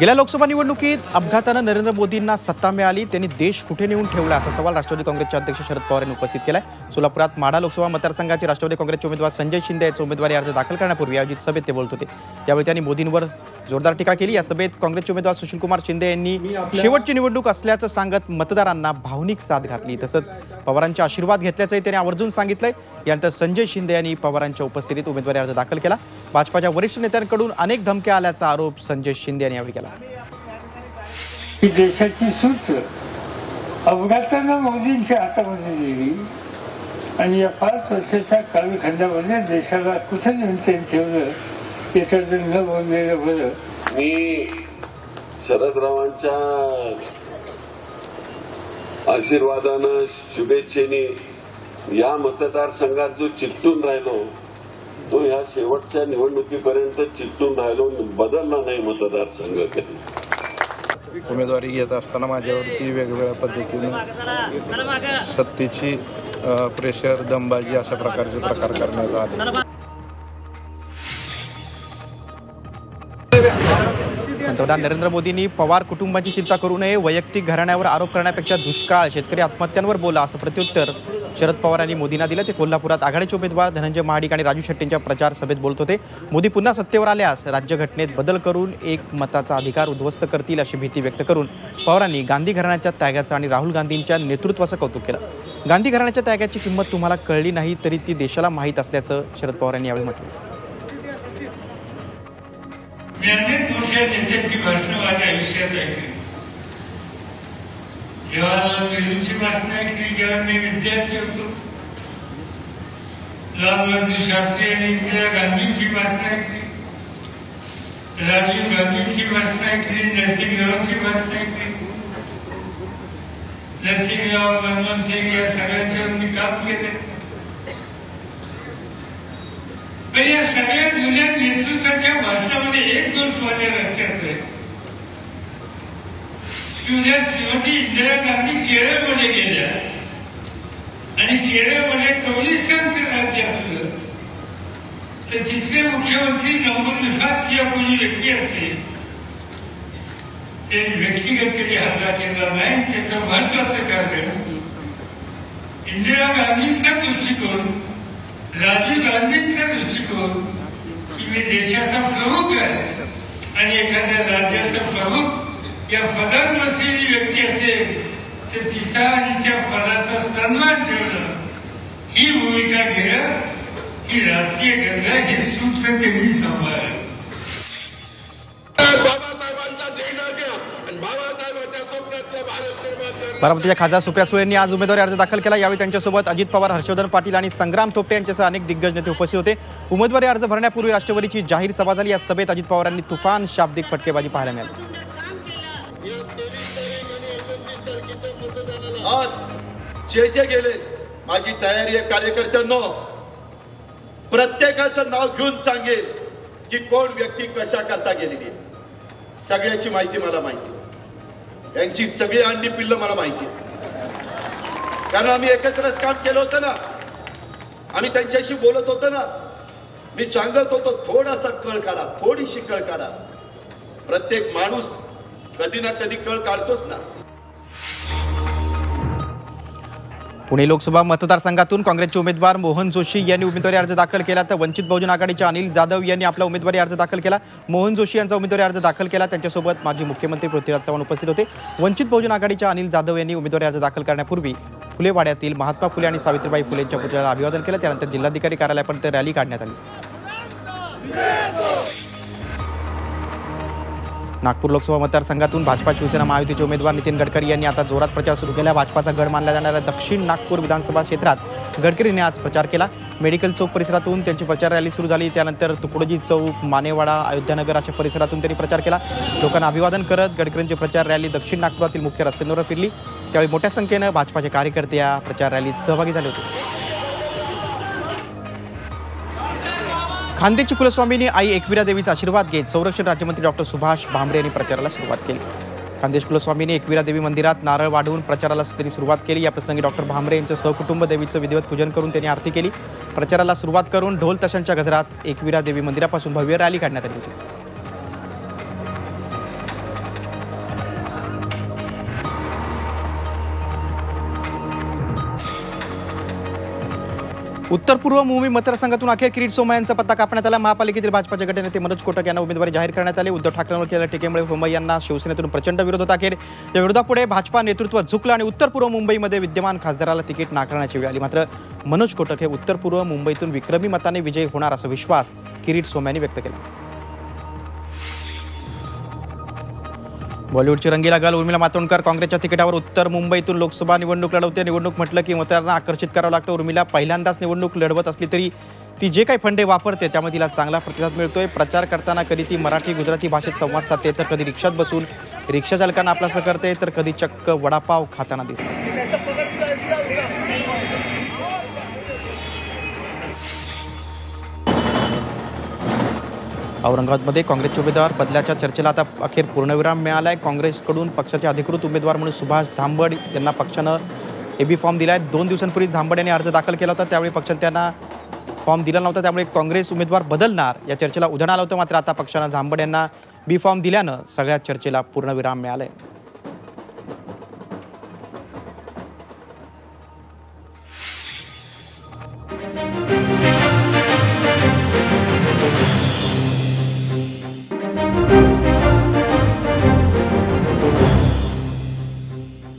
गेल्या लोकसभा निवडणुकीत अपघातानं नरेंद्र मोदींना सत्ता मिळाली. त्यांनी देश कुठे नेऊन ठेवला असा सवाल राष्ट्रवादी काँग्रेसचे अध्यक्ष शरद पवार यांनी उपस्थित केलाय. सोलापुरात माढा लोकसभा मतदारसंघाचे राष्ट्रवादी काँग्रेसचे उमेदवार संजय शिंदे यांचे उमेदवारी अर्ज दाखल करण्यापूर्वी आयोजित सभेत ते बोलत होते. यावेळी त्यांनी मोदींवर जोरदार टीका केली. या सभेत काँग्रेसचे उमेदवार सुशीलकुमार शिंदे यांनी शेवटची निवडणूक असल्याचं सांगत मतदारांना भावनिक साथ घातली. तसंच पवारांचे आशीर्वाद घेतल्याचंही त्यांनी आवर्जून सांगितलंय. यानंतर संजय शिंदे यांनी पवारांच्या उपस्थितीत उमेदवारी अर्ज दाखल केला. भाजपाच्या वरिष्ठ नेत्यांकडून अनेक धमक्या आल्याचा आरोप संजय शिंदे यांनी यावेळी केला. ही देशाची सूत्र अपघातानं मोदींच्या हातामध्ये दिली आणि या पाच वर्षाच्या कालखंडामध्ये देशाला कुठे नेऊन त्यांनी ठेवलं याच्याबद्दल न बोललेलं बरं. मी शरदरावांच्या आशीर्वादानं शुभेच्छेने या मतदारसंघात जो चिकटून राहिलो तो ह्या शेवटच्या निवडणुकीपर्यंत चिकटून राहिलो बदलला नाही मतदारसंघ कधी. उमेदवारी घेत असताना माझ्यावरती वेगवेगळ्या पद्धतीने सत्तेची प्रेशर दमबाजी अशा प्रकारचे प्रकार करण्यात आले. पंतप्रधान नरेंद्र मोदींनी पवार कुटुंबाची चिंता करू नये वैयक्तिक घराण्यावर आरोप करण्यापेक्षा दुष्काळ शेतकरी आत्महत्यांवर बोला असं प्रत्युत्तर शरद पवार यांनी मोदींना दिलं. ते कोल्हापुरात आघाडीचे उमेदवार धनंजय महाडिक आणि राजू शेट्टींच्या प्रचार सभेत बोलत होते. मोदी पुन्हा सत्तेवर आल्यास राज्यघटनेत बदल करून एक मताचा अधिकार उद्ध्वस्त करतील अशी भीती व्यक्त करून पवारांनी गांधी घराण्याच्या त्यागाचं आणि राहुल गांधींच्या नेतृत्वाचं कौतुक केलं. गांधी घराण्याच्या त्यागाची किंमत तुम्हाला कळली नाही तरी ती देशाला माहीत असल्याचं शरद पवार यांनी यावेळी म्हटलं. मी अनेक नेत्यांची भाषणं माझ्या आयुष्यात ऐकली. जेव्हा नेहरूंची भाषणं ऐकली जेव्हा मी विद्यार्थी होतो. लाल बहादूर शास्त्री आणि इंदिरा गांधींची भाषणं ऐकली. राजीव गांधींची भाषणं ऐकली नरसिंहरावची भाषणं ऐकली. नरसिंहराव मनमोहन सिंग या सगळ्यांच्यावर मी काम केले. पण या सगळ्या जुन्या नेतृत्वाच्या भाषणामध्ये एक गोष्ट माझ्या लक्षात आहे जुन्या श्रीमती इंदिरा गांधी केरळमध्ये गेल्या. आणि केरळमध्ये चौलीसांचं राज्य असलं तर तिथले मुख्यमंत्री नवमल विभाग किंवा कोणी व्यक्ती असेल ते व्यक्तिगत कधी हातात येणार नाही त्याचं महत्वाचं कारण इंदिरा गांधींचा दृष्टिकोन राजीव गांधींचा दृष्टिकोन की मी देशाचा प्रमुख आहे आणि एखाद्या राज्याचा प्रमुख या पदावर बसलेली व्यक्ती असेल तर तिचा आणि त्या पदाचा सन्मान ठेवणं ही भूमिका घेणं ही राष्ट्रीय गरज आहे हे सूत्र त्यांनी सांभाळलं. बारामतीच्या खासदार सुप्रिया सुळे यांनी आज उमेदवारी अर्ज दाखल केला. यावेळी त्यांच्यासोबत अजित पवार हर्षवर्धन पाटील आणि संग्राम थोपटे यांच्यासह अनेक दिग्गज नेते उपस्थित होते. उमेदवारी अर्ज भरण्यापूर्वी राष्ट्रवादीची जाहीर सभा झाली. या सभेत अजित पवारांनी तुफान शाब्दिक फटकेबाजी पाहायला मिळाली. आज जे जे गेले माझी तयारी आहे कार्यकर्त्यांना प्रत्येकाचं नाव घेऊन सांगेल की कोण व्यक्ती कशा करता गेलेली आहे. सगळ्याची माहिती मला माहिती यांची सगळी अंडी पिल्ल मला माहिती कारण आम्ही एकत्रच काम केलं होतं ना आम्ही त्यांच्याशी बोलत होतो ना मी सांगत होतो थोडासा कळ काढा थोडीशी कळ काढा. प्रत्येक माणूस कधी ना कधी कळ काढतोच ना. पुणे लोकसभा मतदारसंघातून काँग्रेसचे उमेदवार मोहन जोशी यांनी उमेदवारी अर्ज दाखल केला तर वंचित बहुजन आघाडीच्या अनिल जाधव यांनी आपला उमेदवारी अर्ज दाखल केला. मोहन जोशी यांचा उमेदवारी अर्ज दाखल केला. त्यांच्यासोबत माजी मुख्यमंत्री पृथ्वीराज चव्हाण उपस्थित होते. वंचित बहुजन आघाडीच्या अनिल जाधव यांनी उमेदवारी अर्ज दाखल करण्यापूर्वी फुलेवाड्यातील महात्मा फुले आणि सावित्रीबाई फुलेंच्या पुतळ्याला अभिवादन केलं. त्यानंतर जिल्हाधिकारी कार्यालयापर्यंत रॅली काढण्यात आली. नागपूर लोकसभा मतदारसंघातून भाजपा शिवसेना महायुतीचे उमेदवार नितीन गडकरी यांनी आता जोरात प्रचार सुरू केला. भाजपाचा गड मानला जाणाऱ्या दक्षिण नागपूर विधानसभा क्षेत्रात गडकरींनी आज प्रचार केला. मेडिकल चौक परिसरातून त्यांची प्रचार रॅली सुरू झाली. त्यानंतर तुकडोजी चौक मानेवाडा अयोध्यानगर अशा परिसरातून त्यांनी प्रचार केला. लोकांना अभिवादन करत गडकरींची प्रचार रॅली दक्षिण नागपुरातील मुख्य रस्त्यांवर फिरली. त्यावेळी मोठ्या संख्येनं भाजपाचे कार्यकर्ते या प्रचार रॅलीत सहभागी झाले होते. खानदेशची कुलस्वामींनी आई एकविरा देवीचा आशीर्वाद घेत संरक्षण राज्यमंत्री डॉक्टर सुभाष भामरे यांनी प्रचाराला सुरुवात केली. खानदेश कुलस्वामींनी एकविरा देवी मंदिरात नारळ वाढवून प्रचाराला त्यांनी सुरुवात केली. या प्रसंगी डॉक्टर भामरे यांचं सहकुटुंब देवीचं विधिवत पूजन करून त्यांनी आरती केली. प्रचाराला सुरुवात करून ढोल तशांच्या गजरात एकविरा देवी मंदिरापासून भव्य रॅली काढण्यात आली होती. उत्तर पूर्व मुंबई मतदारसंघातून अखेर किरीट सोमा यांचा पत्ता कापण्यात आला. महापालिकेतील भाजपाचे गटनेते मनोज कोटक यांना उमेदवारी जाहीर करण्यात आली. उद्धव ठाकरेंवर केलेल्या टीकेमुळे सोमय्या यांना शिवसेनेतून प्रचंड विरोध होता अखेर. या विरोधापुढे भाजपा नेतृत्व झुकलं आणि उत्तर पूर्व मुंबईमध्ये विद्यमान खासदाराला तिकीट नाकारण्याची वेळ आली. मात्र मनोज कोटक हे उत्तर पूर्व मुंबईतून विक्रमी मताने विजयी होणार असा विश्वास किरीट सोमय्यांनी व्यक्त केला. बॉलिवूडची रंगीला गल उर्मिला मातोंडकर काँग्रेसच्या तिकिटावर उत्तर मुंबईतून लोकसभा निवडणूक लढवते. निवडणूक म्हटलं की मतदारांना आकर्षित करावं लागतं. उर्मिला पहिल्यांदाच निवडणूक लढवत असली तरी ती जे काही फंडे वापरते त्यामुळे तिला चांगला प्रतिसाद मिळतोय. प्रचार करताना कधी ती मराठी गुजराती भाषेत संवाद साधते तर कधी रिक्षात बसून रिक्षा चालकांना आपलासं करते तर कधी चक्क वडापाव खाताना दिसते. औरंगाबादमध्ये काँग्रेसचे उमेदवार बदल्याच्या चर्चेला आता अखेर पूर्णविराम मिळाला आहे काँग्रेसकडून पक्षाचे अधिकृत उमेदवार म्हणून सुभाष झांबड यांना पक्षानं ए बी फॉर्म दिला आहे दोन दिवसांपूर्वी झांबड यांनी अर्ज दाखल केला होता. त्यावेळी पक्षाने त्यांना फॉर्म दिला नव्हता. त्यामुळे काँग्रेस उमेदवार बदलणार या चर्चेला उधाण आलं होतं. मात्र आता पक्षानं झांबड यांना बी फॉर्म दिल्यानं सगळ्या चर्चेला पूर्णविराम मिळाला आहे